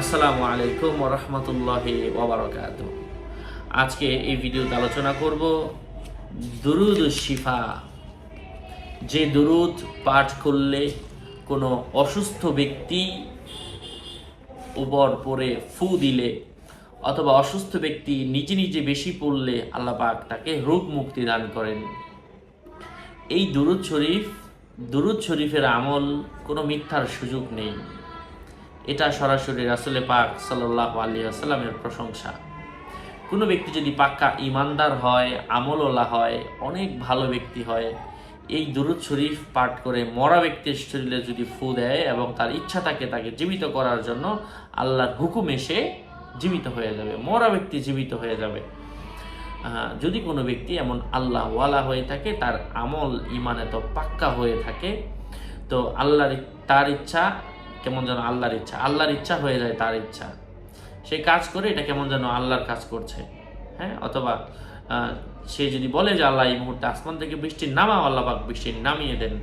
আসসালামু আলাইকুম রহমতুল্লাহি ওবরাকাত আজকে এই ভিডিওতে আলোচনা করব দুরুদ শিফা। যে দুরুদ পাঠ করলে কোনো অসুস্থ ব্যক্তি উপর পরে ফু দিলে অথবা অসুস্থ ব্যক্তি নিজে নিজে বেশি পড়লে আল্লাহ পাক তাকে রোগ মুক্তি দান করেন। এই দুরুদ শরীফ, দুরুদ শরীফের আমল কোনো মিথ্যার সুযোগ নেই। এটা সরাসরি রাসুলে পাক সাল্লাহ আলী প্রশংসা। কোনো ব্যক্তি যদি পাক্কা ইমানদার হয়, আমলওয়ালা হয়, অনেক ভালো ব্যক্তি হয়, এই দুরুদ শরীফ পাঠ করে মরা ব্যক্তির শরীরে যদি ফু দেয় এবং তার ইচ্ছা থাকে তাকে জীবিত করার জন্য আল্লাহর হুকুম এসে জীবিত হয়ে যাবে, মরা ব্যক্তি জীবিত হয়ে যাবে। যদি কোনো ব্যক্তি এমন আল্লাহ ওয়ালা হয়ে থাকে, তার আমল ইমানে তো পাক্কা হয়ে থাকে, তো আল্লাহর তার ইচ্ছা কেমন যেন আল্লাহর ইচ্ছা আল্লাহর ইচ্ছা হয়ে যায় তার ইচ্ছা। সে কাজ করে এটা কেমন যেন আল্লাহর কাজ করছে। হ্যাঁ অথবা সে যদি বলে যে আল্লাহ এই মুহূর্তে আসমান থেকে বৃষ্টি নামাও, আল্লাহ পাক বৃষ্টি নামিয়ে দেন।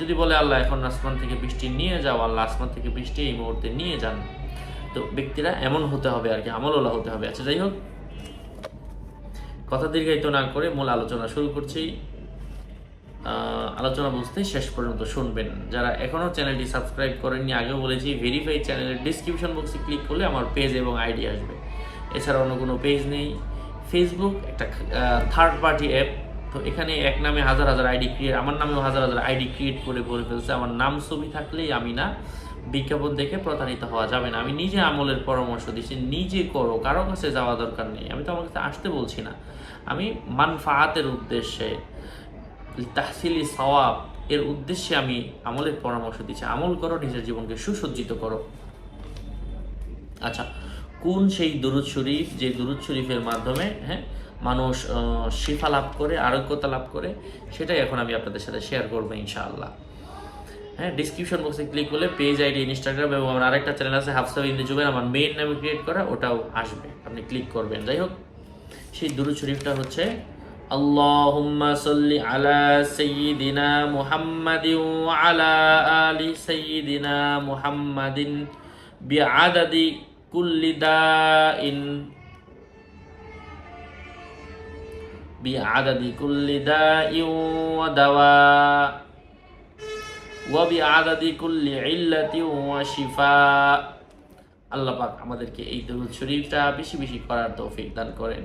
যদি বলে আল্লাহ এখন আসমান থেকে বৃষ্টি নিয়ে যাও, আল্লাহ আসমান থেকে বৃষ্টি এই মুহূর্তে নিয়ে যান। তো ব্যক্তিরা এমন হতে হবে আর কি, আমলওয়ালা হতে হবে। আচ্ছা যাই হোক, কথা দীর্ঘায়িত না করে মূল আলোচনা শুরু করছি। আলোচনা বুঝতে শেষ পর্যন্ত শুনবেন। যারা এখনও চ্যানেলটি সাবস্ক্রাইব করেননি, আগেও বলেছি ভেরিফাই চ্যানেলের ডিসক্রিপশন বক্সে ক্লিক করলে আমার পেজ এবং আইডি আসবে। এছাড়া অন্য কোনো পেজ নেই। ফেসবুক একটা থার্ড পার্টি অ্যাপ তো এখানে এক নামে হাজার হাজার আইডি ক্রিয়েট আমার নামেও হাজার হাজার আইডি ক্রিয়েট করে ভরে ফেলছে। আমার নাম ছবি থাকলেই আমি না, বিজ্ঞাপন দেখে প্রতারিত হওয়া যাবে না। আমি নিজে আমলের পরামর্শ দিচ্ছি, নিজে করো, কারও কাছে যাওয়া দরকার নেই। আমি তো আমার কাছে আসতে বলছি না। আমি মানফাহাতের উদ্দেশ্যে তাহসিলি সওয়াব, এর উদ্দেশ্যে আমি আমলের পরামর্শ দিচ্ছি। আমল করো, নিজের জীবনকে সুসজ্জিত করো। আচ্ছা কোন সেই দুরুদ শরীফ, যে দুরুদ শরীফের মাধ্যমে হ্যাঁ মানুষ শিফা লাভ করে, আরোগ্যতা লাভ করে, সেটাই এখন আমি আপনাদের সাথে শেয়ার করব ইনশাআল্লাহ। হ্যাঁ ডিসক্রিপশন বক্সে ক্লিক করলে পেজ আইডি ইনস্টাগ্রাম এবং আমার আরেকটা চ্যানেল আছে হাফসা ইন্দু জুবের আমার মেইন নামে ক্রিয়েট করা, ওটাও আসবে। আপনি ক্লিক করবেন। যাই হোক, সেই দুরুদ শরীফটা হচ্ছে মুহাম্মাদিন ওয়া আলা আলি সাইয়্যিদিনা মুহাম্মাদিন বিআদাদি কুল্লি দাইন বিআদাদি কুল্লি দাইন ওয়া দাওয়া ওয়া বিআদাদি কুল্লি ইল্লাতিন ওয়া শিফা। আল্লাহ পাক আমাদেরকে এই দরুদ শরীফটা বেশি বেশি করার তৌফিক দান করেন।